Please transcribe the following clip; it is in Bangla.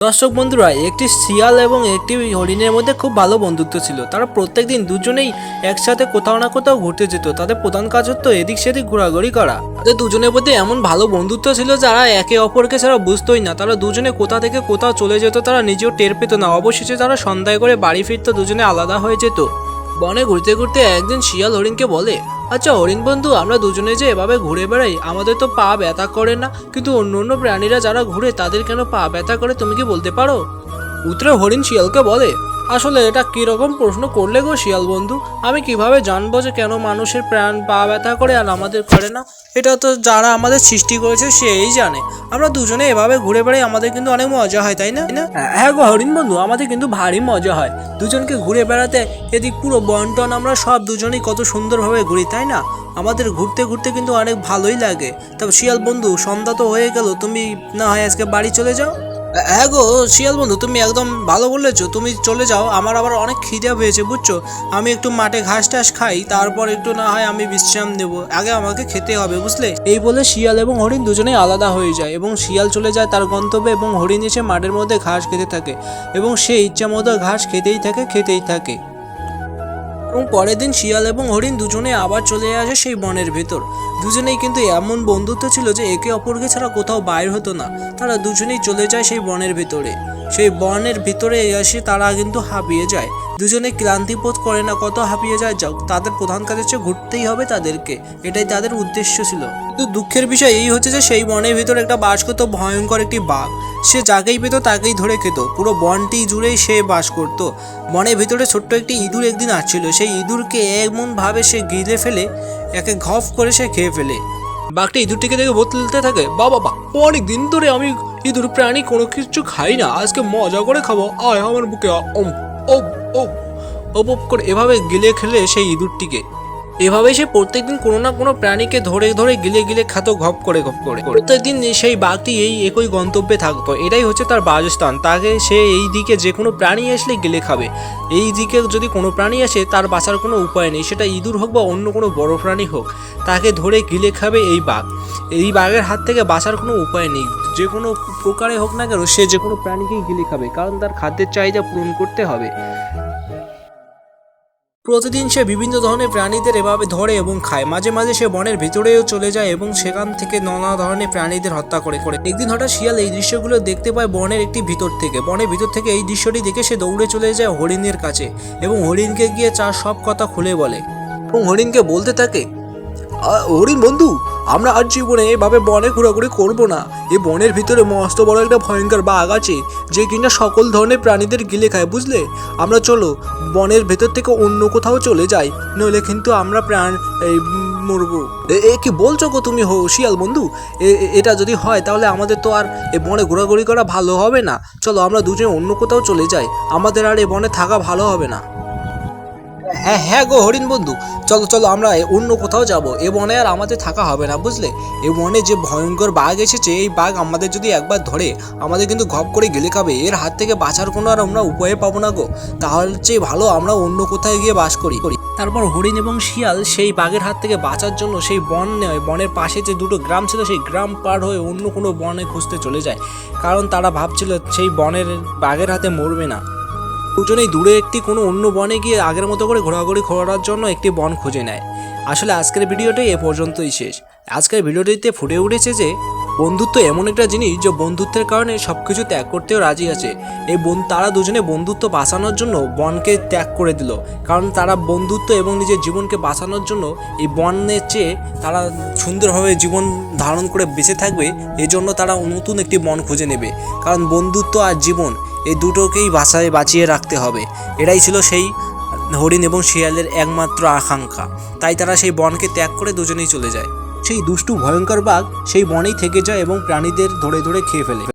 দর্শক বন্ধুরা, একটি শিয়াল এবং একটি হরিণের মধ্যে খুব ভালো বন্ধুত্ব ছিল। তারা প্রত্যেকদিন দুজনেই একসাথে কোথাও না কোথাও ঘুরতে যেত। তাদের প্রধান কাজ হতো এদিক সেদিক ঘোরাঘুরি করা। তাদের দুজনের মধ্যে এমন ভালো বন্ধুত্ব ছিল যারা একে অপরকে ছাড়া বুঝতোই না। তারা দুজনে কোথা থেকে কোথাও চলে যেত তারা নিজেও টের পেত না। অবশেষে তারা সন্ধ্যায় করে বাড়ি ফিরতো দুজনে আলাদা হয়ে যেত। বনে ঘুরতে ঘুরতে একদিন শিয়াল হরিণকে বলে আচ্ছা হরিণ বন্ধু, আমরা দুজনে যে এভাবে ঘুরে বেড়াই, আমাদের তো পা ব্যথা করে না। কিন্তু অন্য অন্য প্রাণীরা যারা ঘুরে, তাদের কেন পা ব্যথা করে, তুমি কি বলতে পারো? উত্তরে হরিণ শিয়ালকে বলে আসলে এটা কীরকম প্রশ্ন করলে গো শিয়াল বন্ধু? আমি কীভাবে জানব যে কেন মানুষের প্রাণ পা ব্যথা করে আর আমাদের করে না? এটা তো যারা আমাদের সৃষ্টি করেছে সেই জানে। আমরা দুজনে এভাবে ঘুরে বেড়াই আমাদের কিন্তু অনেক মজা হয়, তাই না? হ্যাঁ গো হরিণ বন্ধু, আমাদের কিন্তু ভারী মজা হয়। দুজনকে ঘুরে বেড়াতে এদিক পুরো বন্টন আমরা সব দুজনেই কত সুন্দরভাবে ঘুরি, তাই না? আমাদের ঘুরতে ঘুরতে কিন্তু অনেক ভালোই লাগে। তবে শিয়াল বন্ধু, সন্ধ্যা তো হয়ে গেল, তুমি না হয় আজকে বাড়ি চলে যাও? হ্যাঁ গো, শিয়াল বন্ধু, তুমি একদম ভালো বলেছ। তুমি চলে যাও, আমার আবার অনেক খিদে পেয়েছে, বুঝছ? আমি একটু মাঠে ঘাস টাস খাই, তারপর একটু না হয় আমি বিশ্রাম নেব। আগে আমাকে খেতে হবে, বুঝলে? এই বলে শিয়াল এবং হরিণ দুজনেই আলাদা হয়ে যায় এবং শিয়াল চলে যায় তার গন্তব্যে এবং হরিণ এসে মাঠের মধ্যে ঘাস খেতে থাকে এবং সে ইচ্ছা মতো ঘাস খেতেই থাকে খেতেই থাকে। এবং পরের দিন শিয়াল এবং হরিণ দুজনে আবার চলে আসে সেই বনের ভেতর। দুজনেই কিন্তু এমন বন্ধুত্ব ছিল যে একে অপরকে ছাড়া কোথাও বাইর হতো না। তারা দুজনেই চলে যায় সেই বনের ভিতরে। সেই বনের ভিতরে এসে তারা কিন্তু হাঁপিয়ে যায়। দুজনে ক্লান্তি বোধ করে না কত হাঁপিয়ে যায় যাও তাদের প্রধান কাজ হচ্ছে ঘুরতেই হবে তাদেরকে। এটাই তাদের উদ্দেশ্য ছিল। কিন্তু দুঃখের বিষয় এই হচ্ছে যে সেই বনের ভিতরে একটা বাস করতো, ভয়ঙ্কর একটি বাঘ। সে যাকেই পেত তাকেই ধরে খেত। পুরো বনটি জুড়েই সে বাস করত। বনের ভিতরে ছোট্ট একটি ইঁদুর একদিন আসছিল। সেই ইঁদুরকে এমনভাবে সে গিলে ফেলে একে ঘফ করে সে খেয়ে ফেলে বাঘটা ইঁদুরটিকে দেখে বলতে থাকে বাবা বা অনেক দিন ধরে আমি ইঁদুর প্রাণী কোনো কিছু খাই না আজকে মজা করে খাব আয় আমার বুকে ওম ও ও ওপ করে এভাবে গিলে খেলে সেই ইঁদুরটিকে এভাবে সে প্রত্যেকদিন কোনো না কোনো প্রাণীকে ধরে ধরে গিলে গিলে খাতো, ঘপ করে ঘপ করে। প্রত্যেকদিন সেই বাঘটি এই একই গন্তব্যে থাকতো। এটাই হচ্ছে তার বাসস্থান। তাকে সে এই দিকে যে কোনো প্রাণী আসলে গিলে খাবে। এই দিকে যদি কোনো প্রাণী আসে, তার বাঁচার কোনো উপায় নেই। সেটা ইঁদুর হোক বা অন্য কোনো বড় প্রাণী হোক, তাকে ধরে গিলে খাবে এই বাঘ। এই বাঘের হাত থেকে বাঁচার কোনো উপায় নেই। যে কোনো প্রকারে হোক না কেন, সে যে কোনো প্রাণীকেই গিলে খাবে। কারণ তার খাদ্যের চাহিদা পূরণ করতে হবে। প্রতিদিন সে বিভিন্ন ধরনের প্রাণীদের এভাবে ধরে এবং খায়। মাঝে মাঝে সে বনের ভেতরেও চলে যায় এবং সেখান থেকে নানা ধরনের প্রাণীদের হত্যা করে করে। একদিন হঠাৎ শিয়াল এই দৃশ্যগুলো দেখতে পায় বনের একটি ভিতর থেকে। বনের ভিতর থেকে এই দৃশ্যটি দেখে সে দৌড়ে চলে যায় হরিণের কাছে এবং হরিণকে গিয়ে চা সব কথা খুলে বলে। এবং হরিণকে বলতে থাকে "আ- হরিণ বন্ধু, আমরা আর জীবনে এভাবে বনে ঘোরাঘুরি করব না। এই বনের ভিতরে মস্ত বড় একটা ভয়ঙ্কর বাঘ আছে, যে কিনা সকল ধরনের প্রাণীদের গিলে খায়, বুঝলে? আমরা চলো, বনের ভেতর থেকে অন্য কোথাও চলে যাই, নইলে কিন্তু আমরা প্রাণ, এই, মরবো। এ- এ, কি বলছো গো তুমি, হো, শিয়াল বন্ধু? এ- এ- এটা যদি হয়, তাহলে আমাদের তো আর এ বনে ঘোরাঘুরি করা ভালো হবে না। চলো, আমরা দুজনে অন্য কোথাও চলে যাই, আমাদের আর এ বনে থাকা ভালো হবে না। হ্যাঁ হ্যাঁ গো হরিণ বন্ধু। চলো চলো, আমরা অন্য কোথাও যাব। এ বনে আর আমাদের থাকা হবে না, বুঝলে? এ বনে যে ভয়ঙ্কর বাঘ এসেছে, এই বাঘ আমাদের যদি একবার ধরে, আমাদের কিন্তু ঘপ করে গেলে খাবে। এর হাত থেকে বাঁচার কোনো আর আমরা উপায় পাবো না গো। তাহলে চেয়ে ভালো আমরা অন্য কোথায় গিয়ে বাস করি। করি তারপর হরিণ এবং শিয়াল সেই বাঘের হাত থেকে বাঁচার জন্য সেই বন নেয় বনের পাশে যে দুটো গ্রাম ছিল, সেই গ্রাম পার হয়ে অন্য কোনো বনে খুঁজতে চলে যায়। কারণ তারা ভাবছিল সেই বনের বাঘের হাতে মরবে না। দুজনেই দূরে একটি কোনো অন্য বনে গিয়ে আগের মতো করে ঘোরাঘুরি করার জন্য একটি বন খুঁজে নেয়। আসলে আজকের ভিডিওটি এ পর্যন্তই শেষ। আজকের ভিডিওটিতে ফুটে উঠেছে যে, বন্ধুত্ব এমন একটা জিনিস যে বন্ধুত্বের কারণে সব কিছু ত্যাগ করতেও রাজি আছে। এই বন তারা দুজনে বন্ধুত্ব বাঁচানোর জন্য বনকে ত্যাগ করে দিল। কারণ তারা বন্ধুত্ব এবং নিজের জীবনকে বাঁচানোর জন্য এই বনের চেয়ে তারা সুন্দরভাবে জীবন ধারণ করে বেঁচে থাকবে। এজন্য তারা নতুন একটি বন খুঁজে নেবে। কারণ বন্ধুত্ব আর জীবন এই দুটোকেই বাঁচায় বাঁচিয়ে রাখতে হবে। এটাই ছিল সেই হরিণ এবং শিয়ালের একমাত্র আকাঙ্ক্ষা। তাই তারা সেই বনকে ত্যাগ করে দুজনেই চলে যায়। সেই দুষ্টু ভয়ঙ্কর বাঘ সেই বনেই থেকে যায় এবং প্রাণীদের ধরে ধরে খেয়ে ফেলে।